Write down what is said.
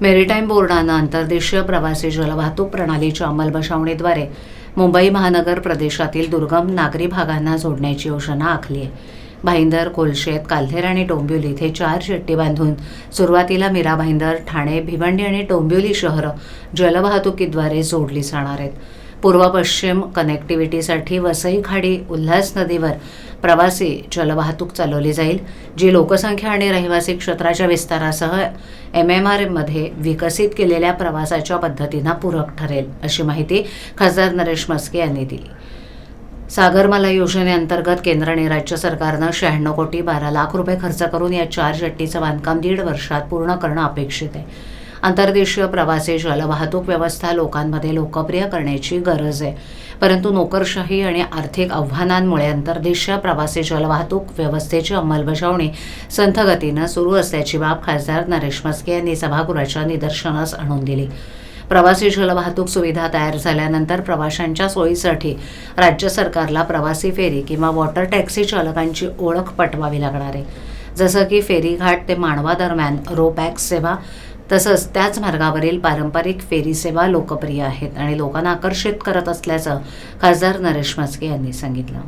Maritime बोर्डानं अंतर्देशीय प्रवासी जलवाहतूक प्रणालीच्या अंमलबजावणीद्वारे मुंबई महानगर प्रदेशातील दुर्गम नागरी भागांना जोडण्याची योजना आखली आहे. भाईंदर कोलशेत काल्हेर आणि डोंबिवली इथे चार शेट्टी बांधून सुरुवातीला मीरा भाईंदर ठाणे भिवंडी आणि डोंबिवली शहरं जलवाहतुकीद्वारे जोडली जाणार आहेत. पूर्व पश्चिम कनेक्टिव्हिटीसाठी वसई खाडी उल्हास नदीवर प्रवासी जलवाहतूक चालवली जाईल जी लोकसंख्या आणि रहिवासी क्षेत्राच्या विस्तारासह एम एम आरमध्ये विकसित केलेल्या प्रवासाच्या पद्धतींना पूरक ठरेल अशी माहिती खासदार नरेश मस्के यांनी दिली. सागरमाला योजनेअंतर्गत केंद्र आणि राज्य सरकारनं शहाण्णव कोटी बारा लाख रुपये खर्च करून या चार जट्टीचं बांधकाम दीड वर्षात पूर्ण करणं अपेक्षित आहे. आंतरदेशीय प्रवासी जलवाहतूक व्यवस्था लोकांमध्ये लोकप्रिय करण्याची गरज आहे. परंतु नोकरशाही आणि आर्थिक आव्हानांमुळे अंतर्देशीय प्रवासी जलवाहतूक व्यवस्थेची अंमलबजावणी संथगतीनं सुरू असल्याची बाब खासदार नरेश मस्के यांनी सभागृहाच्या निदर्शनास आणून दिली. प्रवासी जलवाहतूक सुविधा तयार झाल्यानंतर प्रवाशांच्या सोयीसाठी राज्य सरकारला प्रवासी फेरी किंवा वॉटर टॅक्सी चालकांची ओळख पटवावी लागणार आहे. जसं की फेरीघाट ते मांडवा दरम्यान रो पॅक्स सेवा तसंच त्याच मार्गावरील पारंपरिक फेरी सेवा लोकप्रिय आहेत आणि लोकांना आकर्षित करत असल्याचं खासदार नरेश म्हस्के यांनी सांगितलं.